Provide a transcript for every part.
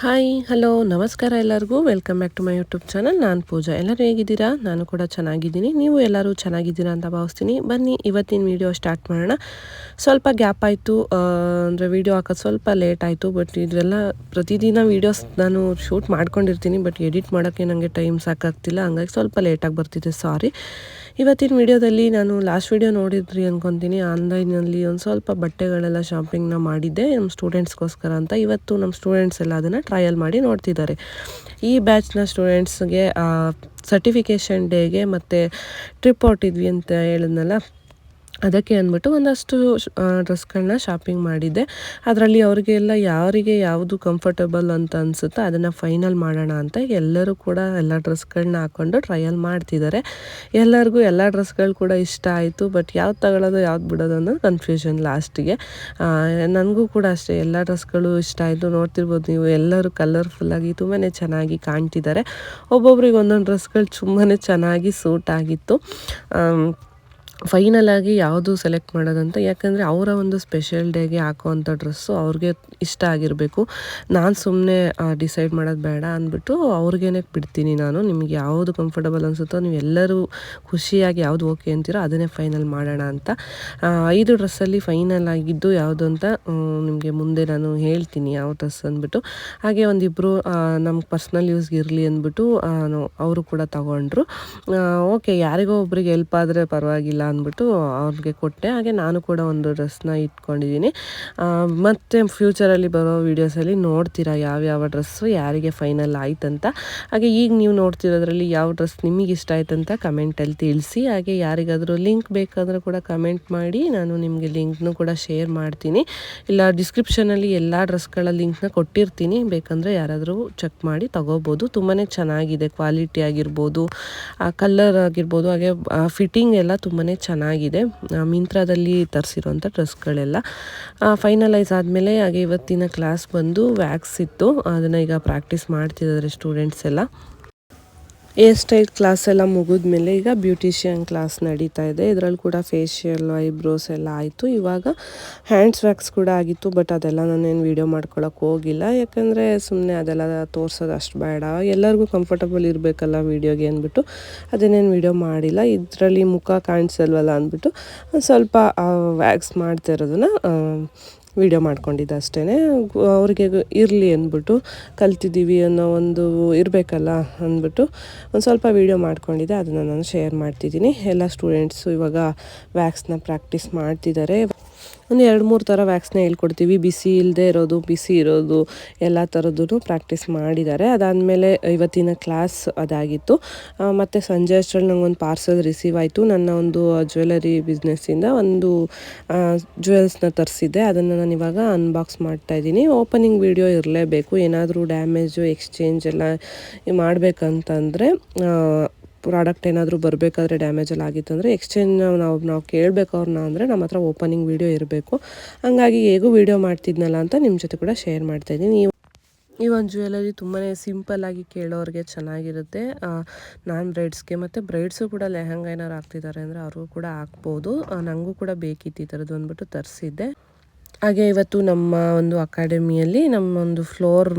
Hi hello ನಮಸ್ಕಾರ ಎಲ್ಲರಿಗೂ. Welcome back to my YouTube channel ನಾನು ಪೂಜಾ. ಎಲ್ಲರೂ ಹೇಗಿದ್ದೀರಾ? ನಾನು ಕೂಡ ಚೆನ್ನಾಗಿದ್ದೀನಿ. ನೀವು ಎಲ್ಲರೂ ಚೆನ್ನಾಗಿದ್ದೀರಾ ಅಂತ ಭಾವಿಸ್ತೀನಿ. ಬನ್ನಿ, ಇವತ್ತಿನ ವಿಡಿಯೋ ಸ್ಟಾರ್ಟ್ ಮಾಡೋಣ. ಸ್ವಲ್ಪ ಗ್ಯಾಪ್ ಆಯಿತು. ಅಂದರೆ ವಿಡಿಯೋ ಹಾಕೋದು ಸ್ವಲ್ಪ ಲೇಟ್ ಆಯಿತು ಬಟ್ ಇದೆಲ್ಲ ಪ್ರತಿದಿನ ವೀಡಿಯೋಸ್ ನಾನು ಶೂಟ್ ಮಾಡ್ಕೊಂಡಿರ್ತೀನಿ ಬಟ್ ಎಡಿಟ್ ಮಾಡೋಕ್ಕೆ ನನಗೆ ಟೈಮ್ ಸಾಕಾಗ್ತಿಲ್ಲ. ಹಂಗಾಗಿ ಸ್ವಲ್ಪ ಲೇಟಾಗಿ ಬರ್ತಿದೆ. ಸಾರಿ ಇವತ್ತಿನ ವಿಡಿಯೋದಲ್ಲಿ ನಾನು ಲಾಸ್ಟ್ ವಿಡಿಯೋ ನೋಡಿದ್ರಿ ಅನ್ಕೊತೀನಿ. ಆನ್ಲೈನಲ್ಲಿ ಒಂದು ಸ್ವಲ್ಪ ಬಟ್ಟೆಗಳೆಲ್ಲ ಶಾಪಿಂಗ್ನ ಮಾಡಿದ್ದೆ. ನಮ್ಮ ಸ್ಟೂಡೆಂಟ್ಸ್ಗೋಸ್ಕರ ಅಂತ. ಇವತ್ತು ನಮ್ಮ ಸ್ಟೂಡೆಂಟ್ಸ್ ಎಲ್ಲ ಅದನ್ನು ಟ್ರಯಲ್ ಮಾಡಿ ನೋಡ್ತಿದ್ದಾರೆ. ಈ ಬ್ಯಾಚ್ನ ಸ್ಟೂಡೆಂಟ್ಸ್ಗೆ ಸರ್ಟಿಫಿಕೇಷನ್ ಡೇಗೆ ಮತ್ತು ಟ್ರಿಪ್ ಹೊಟ್ಟಿದ್ವಿ ಅಂತ ಹೇಳಿದ್ನಲ್ಲ. ಅದಕ್ಕೆ ಅಂದ್ಬಿಟ್ಟು ಒಂದಷ್ಟು ಡ್ರೆಸ್ಗಳನ್ನ ಶಾಪಿಂಗ್ ಮಾಡಿದ್ದೆ. ಅದರಲ್ಲಿ ಅವರಿಗೆಲ್ಲ ಯಾರಿಗೆ ಯಾವುದು ಕಂಫರ್ಟಬಲ್ ಅಂತ ಅನಿಸುತ್ತೋ ಅದನ್ನು ಫೈನಲ್ ಮಾಡೋಣ ಅಂತ ಎಲ್ಲರೂ ಕೂಡ ಎಲ್ಲ ಡ್ರೆಸ್ಗಳನ್ನ ಹಾಕ್ಕೊಂಡು ಟ್ರಯಲ್ ಮಾಡ್ತಿದ್ದಾರೆ. ಎಲ್ಲರಿಗೂ ಎಲ್ಲ ಡ್ರೆಸ್ಗಳು ಕೂಡ ಇಷ್ಟ ಆಯಿತು ಬಟ್ ಯಾವ್ದು ತಗೊಳ್ಳೋದು ಯಾವ್ದು ಬಿಡೋದು ಅನ್ನೋದು ಕನ್ಫ್ಯೂಷನ್ ಲಾಸ್ಟಿಗೆ ನನಗೂ ಕೂಡ ಅಷ್ಟೇ, ಎಲ್ಲ ಡ್ರೆಸ್ಗಳು ಇಷ್ಟ ಆಯಿತು. ನೋಡ್ತಿರ್ಬೋದು ನೀವು, ಎಲ್ಲರೂ ಕಲರ್ಫುಲ್ಲಾಗಿ ತುಂಬಾ ಚೆನ್ನಾಗಿ ಕಾಣ್ತಿದ್ದಾರೆ. ಒಬ್ಬೊಬ್ರಿಗೆ ಒಂದೊಂದು ಡ್ರೆಸ್ಗಳು ತುಂಬಾ ಚೆನ್ನಾಗಿ ಸೂಟ್ ಆಗಿತ್ತು. ಫೈನಲ್ ಆಗಿ ಯಾವುದು ಸೆಲೆಕ್ಟ್ ಮಾಡೋದಂತ, ಯಾಕಂದರೆ ಅವರ ಒಂದು ಸ್ಪೆಷಲ್ ಡೇಗೆ ಹಾಕುವಂಥ ಡ್ರೆಸ್ಸು ಅವ್ರಿಗೆ ಇಷ್ಟ ಆಗಿರಬೇಕು. ನಾನು ಸುಮ್ಮನೆ ಡಿಸೈಡ್ ಮಾಡೋದು ಬೇಡ ಅಂದ್ಬಿಟ್ಟು ಅವ್ರಿಗೇನೆ ಬಿಡ್ತೀನಿ ನಾನು. ನಿಮಗೆ ಯಾವುದು ಕಂಫರ್ಟಬಲ್ ಅನಿಸುತ್ತೋ, ನೀವು ಎಲ್ಲರೂ ಖುಷಿಯಾಗಿ ಯಾವುದು ಓಕೆ ಅಂತೀರೋ ಅದನ್ನೇ ಫೈನಲ್ ಮಾಡೋಣ ಅಂತ. ಐದು ಡ್ರೆಸ್ಸಲ್ಲಿ ಫೈನಲ್ ಆಗಿದ್ದು ಯಾವುದು ಅಂತ ನಿಮಗೆ ಮುಂದೆ ನಾನು ಹೇಳ್ತೀನಿ ಯಾವ ಡ್ರೆಸ್ ಅಂದ್ಬಿಟ್ಟು. ಹಾಗೆ ಒಂದಿಬ್ಬರು ನಮ್ಗೆ ಪರ್ಸ್ನಲ್ ಯೂಸ್ಗೆ ಇರಲಿ ಅಂದ್ಬಿಟ್ಟು ಅವರು ಕೂಡ ತಗೊಂಡ್ರು. ಓಕೆ ಯಾರಿಗೋ ಒಬ್ರಿಗೆ ಹೆಲ್ಪ್ ಆದರೆ ಪರವಾಗಿಲ್ಲ. ಅಂದ್ಬಿಟ್ಟು ಅವ್ರಿಗೆ ಕೊಟ್ಟೆ. ಹಾಗೆ ನಾನು ಕೂಡ ಒಂದು ಡ್ರೆಸ್ನ ಇಟ್ಕೊಂಡಿದ್ದೀನಿ. ಮತ್ತು ಫ್ಯೂಚರಲ್ಲಿ ಬರೋ ವೀಡಿಯೋಸಲ್ಲಿ ನೋಡ್ತೀರಾ ಯಾವ್ಯಾವ ಡ್ರೆಸ್ಸು, ಯಾರಿಗೆ ಫೈನಲ್ ಆಯ್ತಂತ. ಹಾಗೆ ಈಗ ನೀವು ನೋಡ್ತಿರೋದ್ರಲ್ಲಿ ಯಾವ ಡ್ರೆಸ್ ನಿಮಗೆ ಇಷ್ಟ ಆಯ್ತಂತ ಕಮೆಂಟಲ್ಲಿ ತಿಳಿಸಿ. ಹಾಗೆ ಯಾರಿಗಾದರೂ ಲಿಂಕ್ ಬೇಕಾದರೂ ಕೂಡ ಕಮೆಂಟ್ ಮಾಡಿ. ನಾನು ನಿಮಗೆ ಲಿಂಕ್ನು ಕೂಡ ಶೇರ್ ಮಾಡ್ತೀನಿ. ಇಲ್ಲ, ಡಿಸ್ಕ್ರಿಪ್ಷನಲ್ಲಿ ಎಲ್ಲ ಡ್ರೆಸ್ಗಳ ಲಿಂಕ್ನ ಕೊಟ್ಟಿರ್ತೀನಿ. ಬೇಕಂದರೆ ಯಾರಾದರೂ ಚೆಕ್ ಮಾಡಿ ತಗೋಬೋದು. ತುಂಬಾ ಚೆನ್ನಾಗಿದೆ. ಕ್ವಾಲಿಟಿ ಆಗಿರ್ಬೋದು ಕಲರ್ ಆಗಿರ್ಬೋದು, ಹಾಗೆ ಫಿಟ್ಟಿಂಗ್ ಎಲ್ಲ ತುಂಬಾ ಚೆನ್ನಾಗಿದೆ. ಮಿಂತ್ರಾದಲ್ಲಿ ತರಿಸಿರೋಂಥ ಡ್ರೆಸ್ಗಳೆಲ್ಲ ಫೈನಲೈಸ್ ಆದಮೇಲೆ ಹಾಗೆ ಇವತ್ತಿನ ಕ್ಲಾಸ್ ಬಂದು ವ್ಯಾಕ್ಸ್ ಇತ್ತು. ಅದನ್ನು ಈಗ ಪ್ರಾಕ್ಟೀಸ್ ಮಾಡ್ತಿದ್ದಾರೆ ಸ್ಟೂಡೆಂಟ್ಸ್ ಎಲ್ಲ. ಏರ್ ಸ್ಟೈಲ್ ಕ್ಲಾಸ್ ಎಲ್ಲ ಮುಗಿದ್ಮೇಲೆ ಈಗ ಬ್ಯೂಟಿಷಿಯನ್ ಕ್ಲಾಸ್ ನಡೀತಾ ಇದೆ. ಇದರಲ್ಲಿ ಕೂಡ ಫೇಶಿಯಲ್ ಐಬ್ರೋಸ್ ಎಲ್ಲ ಆಯಿತು. ಇವಾಗ ಹ್ಯಾಂಡ್ಸ್ ವ್ಯಾಕ್ಸ್ ಕೂಡ ಆಗಿತ್ತು ಬಟ್ ಅದೆಲ್ಲ ನಾನೇನು ವೀಡಿಯೋ ಮಾಡ್ಕೊಳಕ್ಕೆ ಹೋಗಿಲ್ಲ. ಯಾಕಂದರೆ ಸುಮ್ಮನೆ ಅದೆಲ್ಲ ತೋರಿಸೋದು ಅಷ್ಟು ಬೇಡ. ಎಲ್ಲರಿಗೂ ಕಂಫರ್ಟಬಲ್ ಇರಬೇಕಲ್ಲ ವೀಡಿಯೋಗೆ ಅಂದ್ಬಿಟ್ಟು. ಅದನ್ನೇನು ವೀಡಿಯೋ ಮಾಡಿಲ್ಲ. ಇದರಲ್ಲಿ ಮುಖ ಕಾಣಿಸಲ್ವಲ್ಲ ಅಂದ್ಬಿಟ್ಟು ಸ್ವಲ್ಪ ವ್ಯಾಕ್ಸ್ ಮಾಡ್ತಾ ಇರೋದನ್ನ ವೀಡಿಯೋ ಮಾಡ್ಕೊಂಡಿದ್ದೆ ಅಷ್ಟೇ ಅವರಿಗೆ ಇರಲಿ ಅಂದ್ಬಿಟ್ಟು ಕಲ್ತಿದ್ದೀವಿ ಅನ್ನೋ ಒಂದು ಇರಬೇಕಲ್ಲ ಅಂದ್ಬಿಟ್ಟು ಒಂದು ಸ್ವಲ್ಪ ವೀಡಿಯೋ ಮಾಡ್ಕೊಂಡಿದ್ದೆ. ಅದನ್ನು ನಾನು ಶೇರ್ ಮಾಡ್ತಿದ್ದೀನಿ. ಎಲ್ಲ ಸ್ಟೂಡೆಂಟ್ಸು ಇವಾಗ ವ್ಯಾಕ್ಸ್ನ ಪ್ರಾಕ್ಟೀಸ್ ಮಾಡ್ತಿದ್ದಾರೆ. ಒಂದು ಎರಡು ಮೂರು ಥರ ವ್ಯಾಕ್ಸ್ನ ಹೇಳ್ಕೊಡ್ತೀವಿ. ಬಿಸಿ ಇಲ್ಲದೆ ಇರೋದು, ಬಿಸಿ ಇರೋದು, ಎಲ್ಲ ಥರದ್ದು ಪ್ರಾಕ್ಟೀಸ್ ಮಾಡಿದ್ದಾರೆ. ಅದಾದಮೇಲೆ ಇವತ್ತಿನ ಕ್ಲಾಸ್ ಅದಾಗಿತ್ತು. ಮತ್ತು ಸಂಜೆ ಅಷ್ಟರಲ್ಲಿ ನಂಗೊಂದು ಪಾರ್ಸಲ್ ರಿಸೀವ್ ಆಯಿತು. ನನ್ನ ಒಂದು ಜ್ಯುವೆಲರಿ ಬಿಸ್ನೆಸ್ಸಿಂದ ಒಂದು ಜ್ಯುವೆಲ್ಸ್ನ ತರಿಸಿದ್ದೆ. ಅದನ್ನು ನಾನು ಇವಾಗ ಅನ್ಬಾಕ್ಸ್ ಮಾಡ್ತಾಯಿದ್ದೀನಿ ಓಪನಿಂಗ್ ವಿಡಿಯೋ ಇರಲೇಬೇಕು. ಏನಾದರೂ ಡ್ಯಾಮೇಜು ಎಕ್ಸ್ಚೇಂಜ್ ಎಲ್ಲ ಮಾಡಬೇಕಂತಂದರೆ ಪ್ರಾಡಕ್ಟ್ ಏನಾದರೂ ಬರಬೇಕಾದ್ರೆ ಡ್ಯಾಮೇಜಲ್ಲಿ ಆಗಿತ್ತು ಅಂದರೆ ಎಕ್ಸ್ಚೇಂಜ್ ನಾವು ನಾವು ಕೇಳಬೇಕು ಅವ್ರನ್ನ ಅಂದರೆ ನಮ್ಮ ಹತ್ರ ಓಪನಿಂಗ್ ವೀಡಿಯೋ ಇರಬೇಕು. ಹಂಗಾಗಿ ಹೇಗೂ ವೀಡಿಯೋ ಮಾಡ್ತಿದ್ನಲ್ಲ ಅಂತ ನಿಮ್ಮ ಜೊತೆ ಕೂಡ ಶೇರ್ ಮಾಡ್ತಾಯಿದ್ದೀನಿ ಈ ಒಂದು ಜ್ಯುವೆಲರಿ ತುಂಬಾ ಸಿಂಪಲ್ಲಾಗಿ ಕೇಳೋರಿಗೆ ಚೆನ್ನಾಗಿರುತ್ತೆ. ನಾನ್ ಬ್ರೈಡ್ಸ್ಗೆ ಮತ್ತು ಬ್ರೈಡ್ಸು ಕೂಡ ಲೆಹಂಗ ಏನಾರು ಹಾಕ್ತಿದ್ದಾರೆ ಅಂದರೆ ಅವ್ರಿಗೂ ಕೂಡ ಹಾಕ್ಬೋದು. ನನಗೂ ಕೂಡ ಬೇಕಿತ್ತು ಈ ಥರದ್ದು ಅಂದ್ಬಿಟ್ಟು ತರಿಸಿದ್ದೆ. ಹಾಗೆ ಇವತ್ತು ನಮ್ಮ ಒಂದು ಅಕಾಡೆಮಿಯಲ್ಲಿ ನಮ್ಮ ಒಂದು ಫ್ಲೋರ್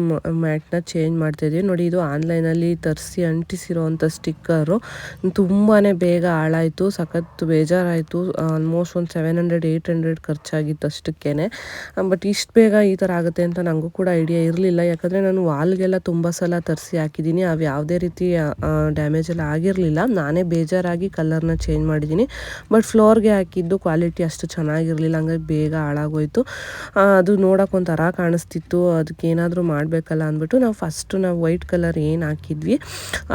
ಮ್ಯಾಟ್ನ ಚೇಂಜ್ ಮಾಡ್ತಾಯಿದ್ದೀವಿ ನೋಡಿ, ಇದು ಆನ್ಲೈನಲ್ಲಿ ತರಿಸಿ ಅಂಟಿಸಿರೋವಂಥ ಸ್ಟಿಕ್ಕರು. ತುಂಬಾ ಬೇಗ ಹಾಳಾಯಿತು ಸಖತ್ತು ಬೇಜಾರಾಯಿತು. ಆಲ್ಮೋಸ್ಟ್ ಒಂದು ಸೆವೆನ್ ಹಂಡ್ರೆಡ್ ಏಯ್ಟ್ ಹಂಡ್ರೆಡ್ ಖರ್ಚಾಗಿತ್ತು ಅಷ್ಟಕ್ಕೇ ಬಟ್ ಇಷ್ಟು ಬೇಗ ಈ ಥರ ಆಗುತ್ತೆ ಅಂತ ನನಗೂ ಕೂಡ ಐಡಿಯಾ ಇರಲಿಲ್ಲ. ಯಾಕಂದರೆ ನಾನು ವಾಲ್ಗೆಲ್ಲ ತುಂಬ ಸಲ ತರಿಸಿ ಹಾಕಿದ್ದೀನಿ. ಅವು ಯಾವುದೇ ರೀತಿ ಡ್ಯಾಮೇಜ್ ಎಲ್ಲ ಆಗಿರಲಿಲ್ಲ. ನಾನೇ ಬೇಜಾರಾಗಿ ಕಲರ್ನ ಚೇಂಜ್ ಮಾಡಿದ್ದೀನಿ. ಬಟ್ ಫ್ಲೋರ್ಗೆ ಹಾಕಿದ್ದು ಕ್ವಾಲಿಟಿ ಅಷ್ಟು ಚೆನ್ನಾಗಿರಲಿಲ್ಲ. ಹಂಗಾಗಿ ಬೇಗ ಹಾಳಾಗೋಯ್ತು. ಅದು ನೋಡೋಕೆ ಒಂಥರ ಕಾಣಿಸ್ತಿತ್ತು. ಅದಕ್ಕೆ ಏನಾದರೂ ಮಾಡಬೇಕಲ್ಲ ಅಂದ್ಬಿಟ್ಟು ನಾವು ಫಸ್ಟು ನಾವು ವೈಟ್ ಕಲರ್ ಏನು ಹಾಕಿದ್ವಿ.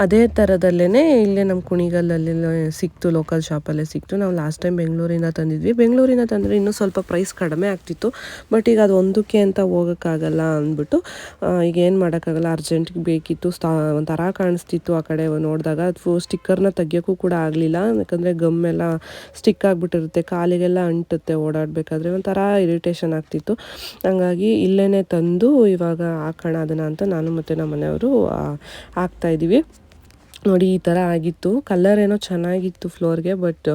ಅದೇ ಥರದಲ್ಲೇ ಇಲ್ಲೇ ನಮ್ಮ ಕುಣಿಗಲ್ಲಲ್ಲಿ ಸಿಕ್ತು ಲೋಕಲ್ ಶಾಪಲ್ಲೇ ಸಿಕ್ತು. ನಾವು ಲಾಸ್ಟ್ ಟೈಮ್ ಬೆಂಗಳೂರಿಂದ ತಂದಿದ್ವಿ. ಬೆಂಗಳೂರಿಂದ ತಂದರೆ ಇನ್ನೂ ಸ್ವಲ್ಪ ಪ್ರೈಸ್ ಕಡಿಮೆ ಆಗ್ತಿತ್ತು. ಬಟ್ ಈಗ ಅದು ಒಂದಕ್ಕೆ ಅಂತ ಹೋಗೋಕ್ಕಾಗಲ್ಲ ಅಂದ್ಬಿಟ್ಟು ಈಗ ಏನು ಮಾಡೋಕ್ಕಾಗಲ್ಲ. ಅರ್ಜೆಂಟಿಗೆ ಬೇಕಿತ್ತು. ಒಂಥರ ಕಾಣಿಸ್ತಿತ್ತು ಆ ಕಡೆ ನೋಡಿದಾಗ. ಅದು ಸ್ಟಿಕ್ಕರ್ನ ತೆಗಿಯೋಕ್ಕೂ ಕೂಡ ಆಗಲಿಲ್ಲ. ಯಾಕಂದರೆ ಗಮ್ಮೆಲ್ಲ ಸ್ಟಿಕ್ ಆಗಿಬಿಟ್ಟಿರುತ್ತೆ. ಕಾಲಿಗೆಲ್ಲ ಅಂಟುತ್ತೆ ಓಡಾಡಬೇಕಾದ್ರೆ. ಒಂಥರ ಇರಿಟೇಷನ್ ಆಗ್ತಿತ್ತು. ಹಂಗಾಗಿ ಇಲ್ಲೇ ತಂದು ಇವಾಗ ಹಾಕೋಣ ಅದನ್ನು ಅಂತ ನಾನು ಮತ್ತು ನಮ್ಮ ಮನೆಯವರು ಹಾಕ್ತಾಯಿದ್ದೀವಿ ನೋಡಿ, ಈ ಥರ ಆಗಿತ್ತು. ಕಲರ್ ಏನೋ ಚೆನ್ನಾಗಿತ್ತು ಫ್ಲೋರ್ಗೆ ಬಟ್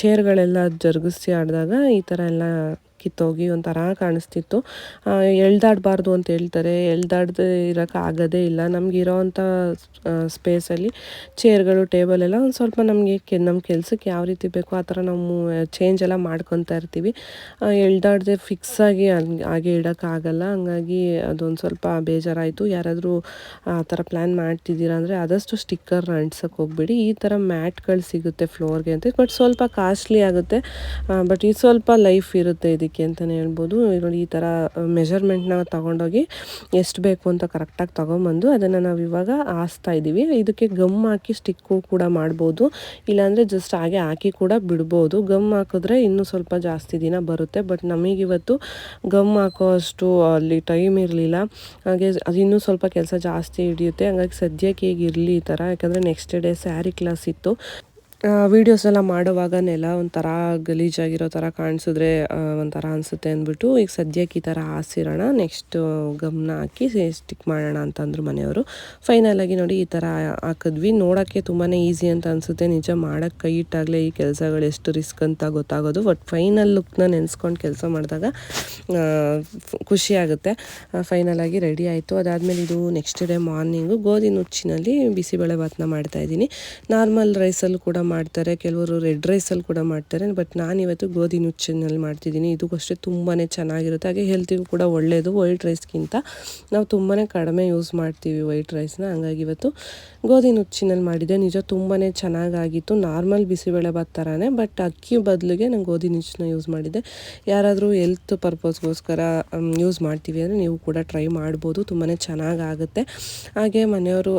ಚೇರ್ಗಳೆಲ್ಲ ಜರುಗಿಸಿ ಆಡಿದಾಗ ಈ ಥರ ಎಲ್ಲ ಕಿತ್ತೋಗಿ ಒಂಥರ ಕಾಣಿಸ್ತಿತ್ತು. ಎಳ್ದಾಡಬಾರ್ದು ಅಂತ ಹೇಳ್ತಾರೆ. ಎಳ್ದಾಡ್ದೆ ಇರೋಕೆ ಆಗೋದೇ ಇಲ್ಲ. ನಮ್ಗೆ ಇರೋವಂಥ ಸ್ಪೇಸಲ್ಲಿ ಚೇರ್ಗಳು ಟೇಬಲ್ ಎಲ್ಲ ಒಂದು ಸ್ವಲ್ಪ ನಮಗೆ ಕೆ ನಮ್ಮ ಕೆಲಸಕ್ಕೆ ಯಾವ ರೀತಿ ಬೇಕೋ ಆ ಥರ ನಾವು ಚೇಂಜ್ ಎಲ್ಲ ಮಾಡ್ಕೊತಾ ಇರ್ತೀವಿ. ಎಳ್ದಾಡದೆ ಫಿಕ್ಸ್ ಆಗಿ ಹಂಗ್- ಇಡೋಕ್ಕಾಗಲ್ಲ ಹಂಗಾಗಿ ಅದೊಂದು ಸ್ವಲ್ಪ ಬೇಜಾರಾಯಿತು. ಯಾರಾದರೂ ಆ ಥರ ಪ್ಲ್ಯಾನ್ ಮಾಡ್ತಿದ್ದೀರಾ ಅಂದರೆ ಆದಷ್ಟು ಸ್ಟಿಕ್ಕರ್ನ ಅಂಟ್ಸೋಕ್ಕೆ ಹೋಗ್ಬಿಡಿ. ಈ ಥರ ಮ್ಯಾಟ್ಗಳು ಸಿಗುತ್ತೆ ಫ್ಲೋರ್ಗೆ ಅಂತ. ಬಟ್ ಸ್ವಲ್ಪ ಕಾಸ್ಟ್ಲಿ ಆಗುತ್ತೆ. ಬಟ್ ಇದು ಸ್ವಲ್ಪ ಲೈಫ್ ಇರುತ್ತೆ ಇದಕ್ಕೆ ಅಂತಲೇ ಹೇಳ್ಬೋದು. ನೋಡಿ ಈ ಥರ ಮೆಷರ್ಮೆಂಟ್ನ ತಗೊಂಡೋಗಿ ಎಷ್ಟು ಬೇಕು ಅಂತ ಕರೆಕ್ಟಾಗಿ ತೊಗೊಂಬಂದು ಅದನ್ನು ನಾವು ಇವಾಗ ಹಾಸ್ತಾ ಇದ್ದೀವಿ ಇದಕ್ಕೆ ಗಮ್ ಹಾಕಿ ಸ್ಟಿಕ್ಕು ಕೂಡ ಮಾಡ್ಬೋದು. ಇಲ್ಲಾಂದರೆ ಜಸ್ಟ್ ಹಾಗೆ ಹಾಕಿ ಕೂಡ ಬಿಡ್ಬೋದು. ಗಮ್ ಹಾಕಿದ್ರೆ ಇನ್ನೂ ಸ್ವಲ್ಪ ಜಾಸ್ತಿ ದಿನ ಬರುತ್ತೆ. ಬಟ್ ನಮಗಿವತ್ತು ಗಮ್ ಹಾಕೋ ಅಷ್ಟು ಅಲ್ಲಿ ಟೈಮ್ ಇರಲಿಲ್ಲ. ಹಾಗೆ ಅದು ಇನ್ನೂ ಸ್ವಲ್ಪ ಕೆಲಸ ಜಾಸ್ತಿ ಹಿಡಿಯುತ್ತೆ. ಹಂಗಾಗಿ ಸದ್ಯಕ್ಕೆ ಈಗ ಇರಲಿ ಈ ಥರ ಯಾಕಂದರೆ ನೆಕ್ಸ್ಟ್ ಡೇ ಸ್ಯಾರಿ ಕ್ಲಾಸ್ ಇತ್ತು. ವೀಡಿಯೋಸ್ ಎಲ್ಲ ಮಾಡುವಾಗ ನೆಲ ಒಂಥರ ಗಲೀಜಾಗಿರೋ ಥರ ಕಾಣಿಸಿದ್ರೆ ಒಂಥರ ಅನಿಸುತ್ತೆ ಅಂದ್ಬಿಟ್ಟು ಈಗ ಸದ್ಯಕ್ಕೆ ಈ ಥರ ಹಾಸಿರೋಣ ನೆಕ್ಸ್ಟ್ ಗಮನ ಹಾಕಿ ಸ್ಟಿಕ್ ಮಾಡೋಣ ಅಂತಂದ್ರು ಮನೆಯವರು. ಫೈನಲ್ ಆಗಿ ನೋಡಿ ಈ ಥರ ಹಾಕಿದ್ವಿ. ನೋಡೋಕ್ಕೆ ತುಂಬಾ ಈಸಿ ಅಂತ ಅನಿಸುತ್ತೆ. ನಿಜ ಮಾಡೋಕ್ಕೆ ಕೈ ಇಟ್ಟಾಗಲೇ ಈ ಕೆಲಸಗಳು ಎಷ್ಟು ರಿಸ್ಕ್ ಅಂತ ಗೊತ್ತಾಗೋದು. ಬಟ್ ಫೈನಲ್ ಲುಕ್ನ ನೆನೆಸ್ಕೊಂಡು ಕೆಲಸ ಮಾಡಿದಾಗ ಖುಷಿ ಆಗುತ್ತೆ. ಫೈನಲ್ ಆಗಿ ರೆಡಿ ಆಯಿತು. ಅದಾದಮೇಲೆ ಇದು ನೆಕ್ಸ್ಟ್ ಡೇ ಮಾರ್ನಿಂಗು ಗೋಧಿ ನುಚ್ಚಿನಲ್ಲಿ ಬಿಸಿಬೇಳೆ ಭಾತ್ನ ಮಾಡ್ತಾಯಿದ್ದೀನಿ ನಾರ್ಮಲ್ ರೈಸಲ್ಲೂ ಕೂಡ ಮಾಡ್ತಾರೆ, ಕೆಲವರು ರೆಡ್ ರೈಸಲ್ಲಿ ಕೂಡ ಮಾಡ್ತಾರೆ ಬಟ್ ನಾನಿವತ್ತು ಗೋಧಿ ನುಚ್ಚಿನಲ್ಲಿ ಮಾಡ್ತಿದ್ದೀನಿ. ಇದು ಅಷ್ಟೇ ತುಂಬಾ ಚೆನ್ನಾಗಿರುತ್ತೆ. ಹಾಗೆ ಹೆಲ್ತಿಗೂ ಕೂಡ ಒಳ್ಳೆಯದು ವೈಟ್ ರೈಸ್ಗಿಂತ ನಾವು ತುಂಬಾ ಕಡಿಮೆ ಯೂಸ್ ಮಾಡ್ತೀವಿ ವೈಟ್ ರೈಸ್ನ ಹಂಗಾಗಿ ಇವತ್ತು ಗೋಧಿ ನುಚ್ಚಿನಲ್ಲಿ ಮಾಡಿದೆ. ನಿಜ ತುಂಬಾ ಚೆನ್ನಾಗಾಗಿತ್ತು. ನಾರ್ಮಲ್ ಬಿಸಿಬೇಳೆ ಭಾತ್ ಥರನೇ ಬಟ್ ಅಕ್ಕಿ ಬದಲಿಗೆ ನಾನು ಗೋಧಿ ನುಚ್ಚನ್ನ ಯೂಸ್ ಮಾಡಿದೆ. ಯಾರಾದರೂ ಹೆಲ್ತ್ ಪರ್ಪಸ್ಗೋಸ್ಕರ ಯೂಸ್ ಮಾಡ್ತೀವಿ ಅಂದರೆ ನೀವು ಕೂಡ ಟ್ರೈ ಮಾಡ್ಬೋದು. ತುಂಬಾ ಚೆನ್ನಾಗಾಗುತ್ತೆ. ಹಾಗೆ ಮನೆಯವರು